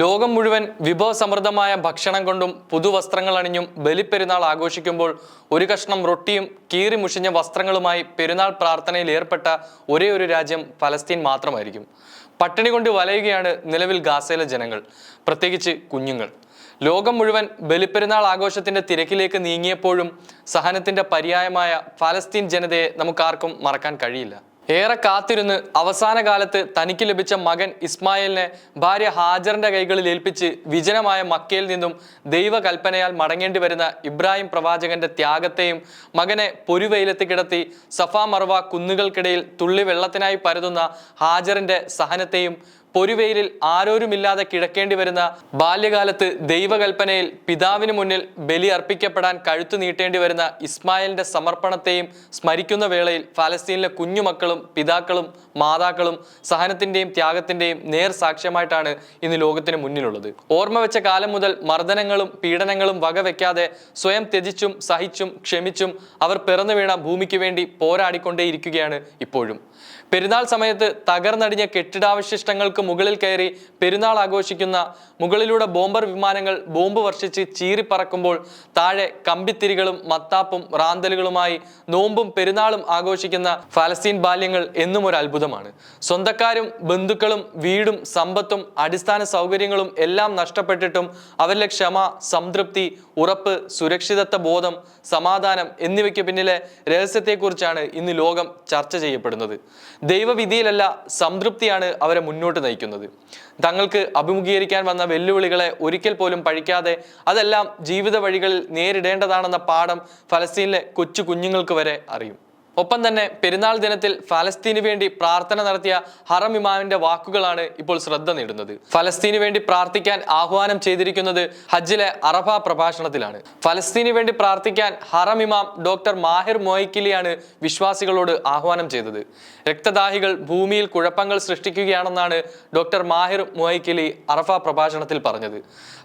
ലോകം മുഴുവൻ വിഭവസമൃദ്ധമായ ഭക്ഷണം കൊണ്ടും പുതുവസ്ത്രങ്ങൾ അണിഞ്ഞും ബലിപ്പെരുന്നാൾ ആഘോഷിക്കുമ്പോൾ ഒരു കഷ്ണം റൊട്ടിയും കീറി മുഷിഞ്ഞ വസ്ത്രങ്ങളുമായി പെരുന്നാൾ പ്രാർത്ഥനയിൽ ഏർപ്പെട്ട ഒരേ ഒരു രാജ്യം ഫലസ്തീൻ മാത്രമായിരിക്കും. പട്ടിണി കൊണ്ട് വലയുകയാണ് നിലവിൽ ഗാസയിലെ ജനങ്ങൾ. പ്രത്യേകിച്ച് കുഞ്ഞുങ്ങൾ. ലോകം മുഴുവൻ ബലിപ്പെരുന്നാൾ ആഘോഷത്തിന്റെ തിരക്കിലേക്ക് നീങ്ങിയപ്പോഴും സഹനത്തിന്റെ പര്യായമായ ഫലസ്തീൻ ജനതയെ നമുക്കാർക്കും മറക്കാൻ കഴിയില്ല. ഏറെ കാത്തിരുന്ന് അവസാന കാലത്ത് തനിക്ക് ലഭിച്ച മകൻ ഇസ്മായിലിനെ ഭാര്യ ഹാജറിന്റെ കൈകളിൽ ഏൽപ്പിച്ച് വിജനമായ മക്കയിൽ നിന്നും ദൈവകൽപ്പനയാൽ മടങ്ങേണ്ടി വരുന്ന ഇബ്രാഹിം പ്രവാചകന്റെ ത്യാഗത്തെയും മകനെ പൊരുവെയിലത്ത് കിടത്തി സഫാ മർവ കുന്നുകൾക്കിടയിൽ തുള്ളി വെള്ളത്തിനായി പരതുന്ന ഹാജറിന്റെ സഹനത്തെയും പൊരുവെയിലിൽ ആരോരുമില്ലാതെ കിടക്കേണ്ടി വരുന്ന ബാല്യകാലത്ത് ദൈവകൽപ്പനയിൽ പിതാവിന് മുന്നിൽ ബലി അർപ്പിക്കപ്പെടാൻ കഴുത്തു നീട്ടേണ്ടി വരുന്ന ഇസ്മായിലിന്റെ സമർപ്പണത്തെയും സ്മരിക്കുന്ന വേളയിൽ ഫലസ്തീനിലെ കുഞ്ഞുമക്കളും പിതാക്കളും മാതാക്കളും സഹനത്തിന്റെയും ത്യാഗത്തിന്റെയും നേർ സാക്ഷ്യമായിട്ടാണ് ഇന്ന് ലോകത്തിന് മുന്നിലുള്ളത്. ഓർമ്മ വെച്ച കാലം മുതൽ മർദ്ദനങ്ങളും പീഡനങ്ങളും വകവെക്കാതെ സ്വയം ത്യജിച്ചും സഹിച്ചും ക്ഷമിച്ചും അവർ പിറന്നു വീണ ഭൂമിക്ക് വേണ്ടി പോരാടിക്കൊണ്ടേയിരിക്കുകയാണ് ഇപ്പോഴും. പെരുന്നാൾ സമയത്ത് തകർന്നടിഞ്ഞ കെട്ടിടാവശിഷ്ടങ്ങൾക്ക് മുകളിൽ കയറി പെരുന്നാൾ ആഘോഷിക്കുന്ന മുകളിലൂടെ ബോംബർ വിമാനങ്ങൾ ബോംബ് വർഷിച്ച് ചീറിപ്പറക്കുമ്പോൾ താഴെ കമ്പിത്തിരികളും മത്താപ്പും റാന്തലുകളുമായി നോമ്പും പെരുന്നാളും ആഘോഷിക്കുന്ന ഫലസ്തീൻ ബാല്യങ്ങൾ എന്നും ഒരു അത്ഭുതമാണ്. സ്വന്തക്കാരും ബന്ധുക്കളും വീടും സമ്പത്തും അടിസ്ഥാന സൗകര്യങ്ങളും എല്ലാം നഷ്ടപ്പെട്ടിട്ടും അവരിലെ ക്ഷമ സംതൃപ്തി ഉറപ്പ് സുരക്ഷിതത്വ ബോധം സമാധാനം എന്നിവയ്ക്ക് പിന്നിലെ രഹസ്യത്തെക്കുറിച്ചാണ് ഇന്ന് ലോകം ചർച്ച ചെയ്യപ്പെടുന്നത്. ദൈവവിധിയിലല്ല സംതൃപ്തിയാണ് അവരെ മുന്നോട്ട് നയിക്കുന്നത്. തങ്ങൾക്ക് അഭിമുഖീകരിക്കാൻ വന്ന വെല്ലുവിളികളെ ഒരിക്കൽ പോലും പഴിക്കാതെ അതെല്ലാം ജീവിത വഴികളിൽ നേരിടേണ്ടതാണെന്ന പാഠം ഫലസ്തീനിലെ കൊച്ചു കുഞ്ഞുങ്ങൾക്ക് വരെ അറിയും. ഒപ്പം തന്നെ പെരുന്നാൾ ദിനത്തിൽ ഫലസ്തീന് വേണ്ടി പ്രാർത്ഥന നടത്തിയ ഹറം ഇമാമിന്റെ വാക്കുകളാണ് ഇപ്പോൾ ശ്രദ്ധ നേടുന്നത്. ഫലസ്തീന് വേണ്ടി പ്രാർത്ഥിക്കാൻ ആഹ്വാനം ചെയ്തിരിക്കുന്നത് ഹജ്ജിലെ അറഫ പ്രഭാഷണത്തിലാണ്. ഫലസ്തീന് വേണ്ടി പ്രാർത്ഥിക്കാൻ ഹറം ഇമാം ഡോക്ടർ മാഹിർ മൊയ്ക്കിലിയാണ് വിശ്വാസികളോട് ആഹ്വാനം ചെയ്തത്. രക്തദാഹികൾ ഭൂമിയിൽ കുഴപ്പങ്ങൾ സൃഷ്ടിക്കുകയാണെന്നാണ് ഡോക്ടർ മാഹിർ മൊയ്ക്കിലി അറഫ പ്രഭാഷണത്തിൽ പറഞ്ഞത്.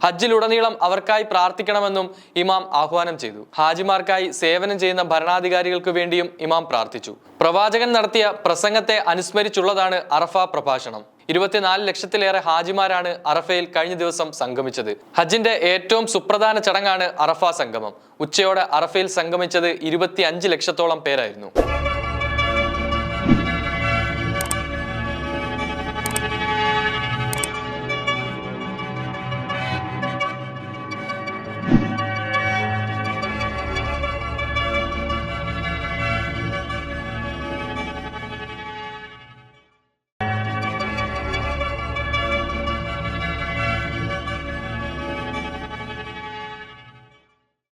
ഹജ്ജിലുടനീളം അവർക്കായി പ്രാർത്ഥിക്കണമെന്നും ഇമാം ആഹ്വാനം ചെയ്തു. ഹാജിമാർക്കായി സേവനം ചെയ്യുന്ന ഭരണാധികാരികൾക്ക് വേണ്ടിയും ഇമാം പ്രാർത്ഥിച്ചു. പ്രവാചകൻ നടത്തിയ പ്രസംഗത്തെ അനുസ്മരിച്ചുള്ളതാണ് അറഫ പ്രഭാഷണം. ഇരുപത്തിനാല് ലക്ഷത്തിലേറെ ഹാജിമാരാണ് അറഫയിൽ കഴിഞ്ഞ ദിവസം സംഗമിച്ചത്. ഹജ്ജിന്റെ ഏറ്റവും സുപ്രധാന ചടങ്ങാണ് അറഫ സംഗമം. ഉച്ചയോടെ അറഫയിൽ സംഗമിച്ചത് ഇരുപത്തി അഞ്ച് ലക്ഷത്തോളം പേരായിരുന്നു.